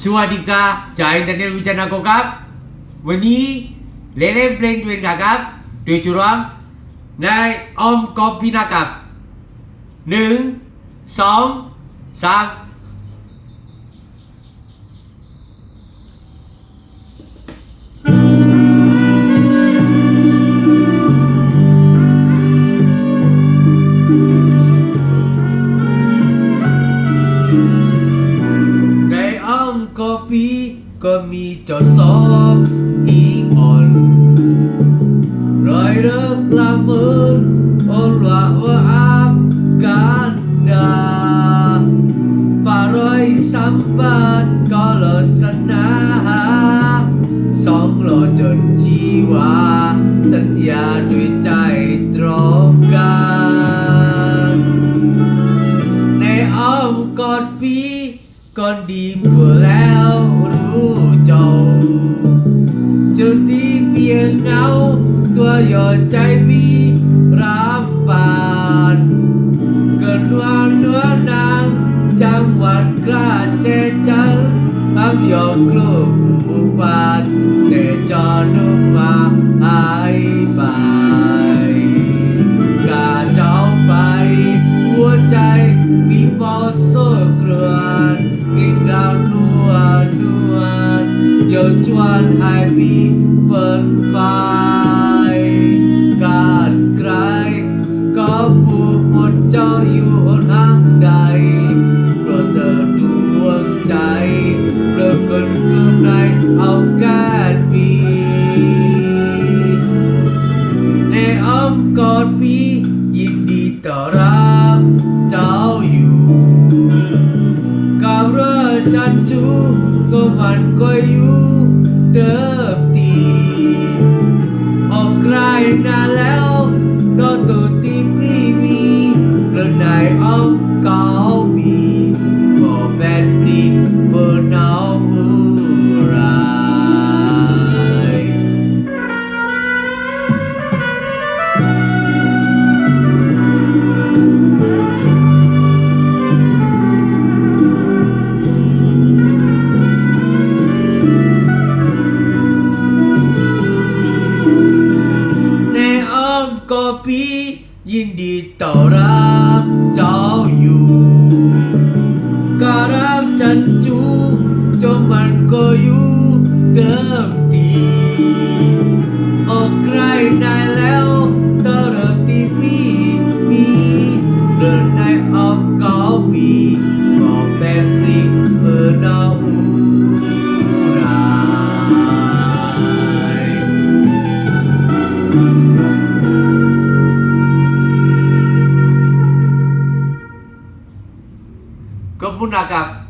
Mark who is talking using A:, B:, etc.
A: สวัสดีครับจายนันเนวิจานาโกครับ วันนี้เล่นเพลงทเวนครับโดยจุรวมในออมกอบพินาครับหนึ่งสองสาม ก็มีจดสอบอีกอ่อนรอยเลิกละเมินโอลวะว่าอาบกันดาฝ่ารอยสัมปันก็ลสนาสองโลจนชีวา สัญญาด้วยใจตรงกัน ในอ้อมกอดปีก่อนดีเบื่อแล้ว เพียงา ตัวหยอดใจมีรับปานเกินวันนวลนางจังหวัดกล้าเจจันอับยอกลูกผูปานแต่จอนุ่มมาหายไปกาเจ้าไป หัวใจมีฟอสโซเกลือนกินดาวนัวนวลโยนชวนให้มี ร์นไฟการไกลก็ผูกหมดเจ้าอยู่หนทางใดโปรดเธอดวงใจเลิกกันกลืมในเอาแก้ปีในอ้อมกอดพี่ยินดีต้อรับเจ้าอยู่กับรือจันจูก็มันก็อยู่ เดิมทีออกไกลนานแล้วก็ตัวตีพี่มีเรื่องในอ้อมเก่ามีบอกแบนดีเบอร์นา ยินดีต้อนรับเจ้าอยู่การับจันจูจอมันก็อยู่เดิมทีออกใครนายแล้วตอเริ่มที่พี่มีเดินในออกเกาปี magbunaga